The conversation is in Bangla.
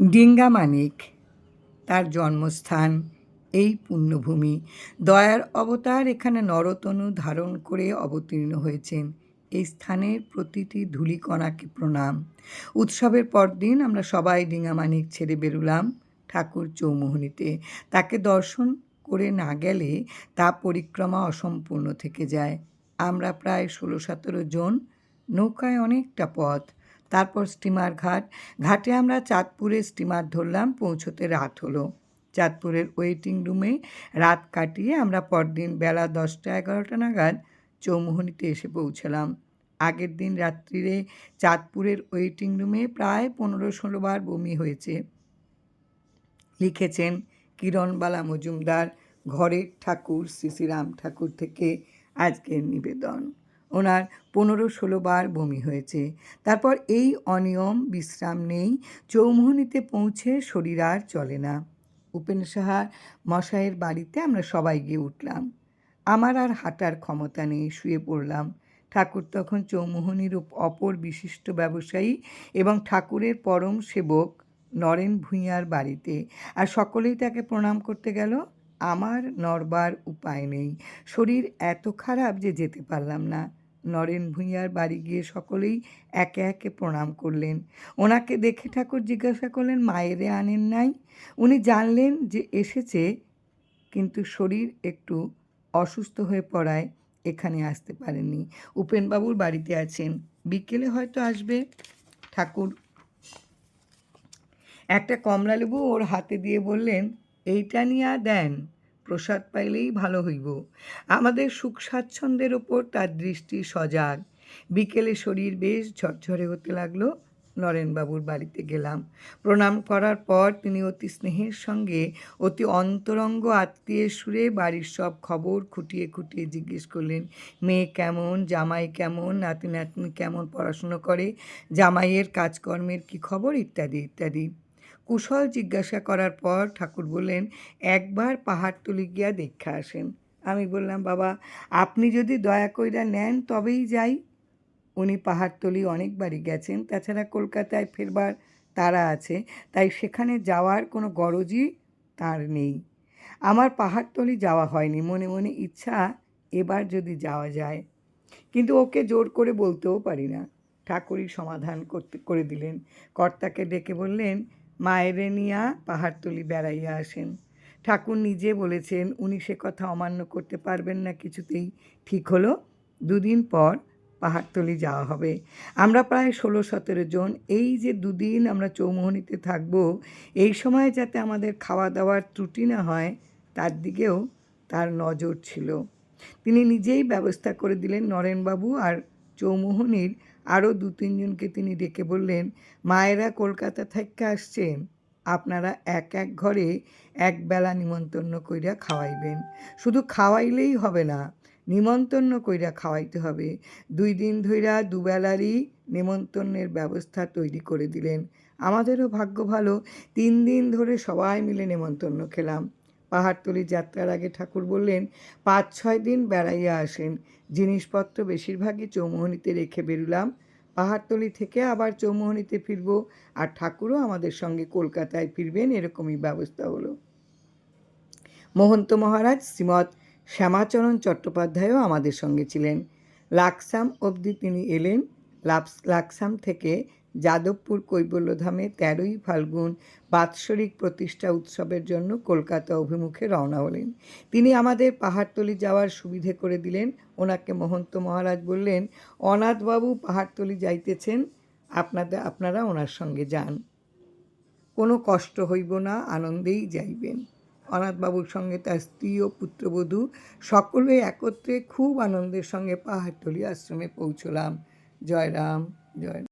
ডিঙ্গা মানিক, তার জন্মস্থান এই পুণ্যভূমি। দয়ার অবতার এখানে নরতনু ধারণ করে অবতীর্ণ হয়েছেন। এই স্থানের প্রতিটি ধূলিকণাকে প্রণাম। উৎসবের পরদিন আমরা সবাই ডিঙ্গামানিক ছেড়ে বেরুলাম ঠাকুর চৌমোহনীতে। তাকে দর্শন করে না গেলে তা পরিক্রমা অসম্পূর্ণ থেকে যায়। আমরা প্রায় ষোলো সতেরো জন, নৌকায় অনেকটা পথ তারপর স্টিমার ঘাট। ঘাটে আমরা চাঁদপুরে স্টিমার ধরলাম, পৌঁছতে রাত হলো। চাঁদপুরের ওয়েটিং রুমে রাত কাটিয়ে আমরা পরদিন বেলা দশটা এগারোটা নাগাদ চৌমোহনীতে এসে পৌঁছলাম। আগের দিন রাত্রিরে চাঁদপুরের ওয়েটিং রুমে প্রায় পনেরো ষোলো বার বমি হয়েছে। লিখেছেন কিরণবালা মজুমদার, ঘরের ঠাকুর শ্রী শ্রীরাম ঠাকুর থেকে আজকের নিবেদন। ওনার পনেরো ষোলো বার বমি হয়েছে। তারপর এই অনিয়ম, বিশ্রাম নেই, চৌমোহনীতে পৌঁছে শরীর আর চলে না। উপেন সাহার মশাইয়ের বাড়িতে আমরা সবাই গিয়ে উঠলাম। আমার আর হাঁটার ক্ষমতা নেই, শুয়ে পড়লাম। ঠাকুর তখন চৌমোহনীর অপর বিশিষ্ট ব্যবসায়ী এবং ঠাকুরের পরম সেবক নরেন ভূঁইয়ার বাড়িতে। আর সকলেই তাকে প্রণাম করতে গেল। আমার নরবার উপায় নেই। শরীর এত খারাপ যে যেতে পারলাম না। নরেন ভূঁইয়ার বাড়ি গিয়ে সকলেই একে একে প্রণাম করলেন। ওনাকে দেখে ঠাকুর জিজ্ঞাসা করলেন, মায়েরে আনেন নাই? উনি জানলেন যে এসেছে, কিন্তু শরীর একটু অসুস্থ হয়ে পড়ায় এখানে আসতে পারেননি। উপেনবাবুর বাড়িতে আছেন। বিকেলে হয়তো আসবে ঠাকুর। একটা কমলালেবু ওর হাতে দিয়ে বললেন, এইটা নিয়ে দেন। প্রসাদ পাইলেই ভালো হইব। আমাদের সুখ স্বাচ্ছন্দ্যের ওপর তার দৃষ্টি সজাগ। বিকেলে শরীর বেশ ঝরঝরে হতে লাগল। নরেনবাবুর বাড়িতে গেলাম। প্রণাম করার পর তিনি অতি স্নেহের সঙ্গে, অতি অন্তরঙ্গ আত্মীয়ের সুরে বাড়ির সব খবর খুঁটিয়ে খুঁটিয়ে জিজ্ঞেস করলেন, মেয়ে কেমন? জামাই কেমন? নাতি নাতনি কেমন? পড়াশুনো করে? জামাইয়ের কাজকর্মের কী খবর? ইত্যাদি ইত্যাদি। কুশল জিজ্ঞাসা করার পর ঠাকুর বললেন, একবার পাহাড়তলি গিয়া দেখা আসেন। আমি বললাম, বাবা, আপনি যদি দয়া কইরা নেন, তবেই যাই। উনি পাহাড়তলি অনেকবারই গেছেন, তাছাড়া কলকাতায় ফেরবার তারা আছে, তাই সেখানে যাওয়ার কোনো গরজই তার নেই। আমার পাহাড়তলি যাওয়া হয়নি, মনে মনে ইচ্ছা এবার যদি যাওয়া যায়। কিন্তু ওকে জোর করে বলতেও পারি না। ঠাকুরই সমাধান করতে, করে দিলেন। কর্তাকে ডেকে বললেন মায়েরে নিয়া পাহাড়তলি বেড়াইয়া আসেন। ঠাকুর নিজে বলেছেন, উনি সে কথা অমান্য করতে পারবেন না, কিছুতেই ঠিক হলো। দুদিন পর পাহাড়তলি যাওয়া হবে। আমরা প্রায় ষোলো সতেরো জন। এই যে দুদিন আমরা চৌমোহনীতে থাকব, এই সময় যাতে আমাদের খাওয়া দাওয়ার ত্রুটি না হয়, তার দিকেও তার নজর ছিল। তিনি নিজেই ব্যবস্থা করে দিলেন নরেনবাবু আর চৌমোহনীর আরও দু তিনজনকে তিনি ডেকে বললেন, মায়েরা কলকাতা থেকে আসছেন। আপনারা এক এক ঘরে এক বেলা নিমন্ত্রণ কইরা খাওয়াইবেন। শুধু খাওয়াইলেই হবে না, নিমন্ত্রণ কইরা খাওয়াইতে হবে। দুই দিন ধইরা দুবেলারই নিমন্ত্রণের ব্যবস্থা তৈরি করে দিলেন। আমাদেরও ভাগ্য ভালো, তিন দিন ধরে সবাই মিলে নিমন্ত্রণ খেলাম। পাহাড়তলি যাত্রার আগে ঠাকুর বললেন, পাঁচ, ছয় দিন বেড়াইয়া আসেন। জিনিসপত্র বেশিরভাগই চৌমোহনীতে রেখে বেরুলাম। পাহাড়তলি থেকে আবার চৌমোহনীতে ফিরব আর ঠাকুরও আমাদের সঙ্গে কলকাতায় ফিরবেন। এরকমই ব্যবস্থা হলো। মহন্ত মহারাজ শ্রীমৎ শ্যামাচরণ চট্টোপাধ্যায়ও আমাদের সঙ্গে ছিলেন। লাকসাম অবধি তিনি এলেন। লাকসাম থেকে যাদবপুর কৈবল্যধামে তেরোই ফাল্গুন বাৎসরিক প্রতিষ্ঠা উৎসবের জন্য কলকাতা অভিমুখে রওনা হলেন। তিনি আমাদের পাহাড়তলি যাওয়ার সুবিধে করে দিলেন। ওনাকে মহন্ত মহারাজ বললেন, অনাথবাবু পাহাড়তলি যাইতেছেন আপনাদের আপনারা ওনার সঙ্গে যান। কোনো কষ্ট হইব না, আনন্দেই যাইবেন। অনাথবাবুর সঙ্গে তার স্ত্রী ও পুত্রবধূ সকলে একত্রে খুব আনন্দের সঙ্গে পাহাড়তলি আশ্রমে পৌঁছলাম। জয়রাম জয়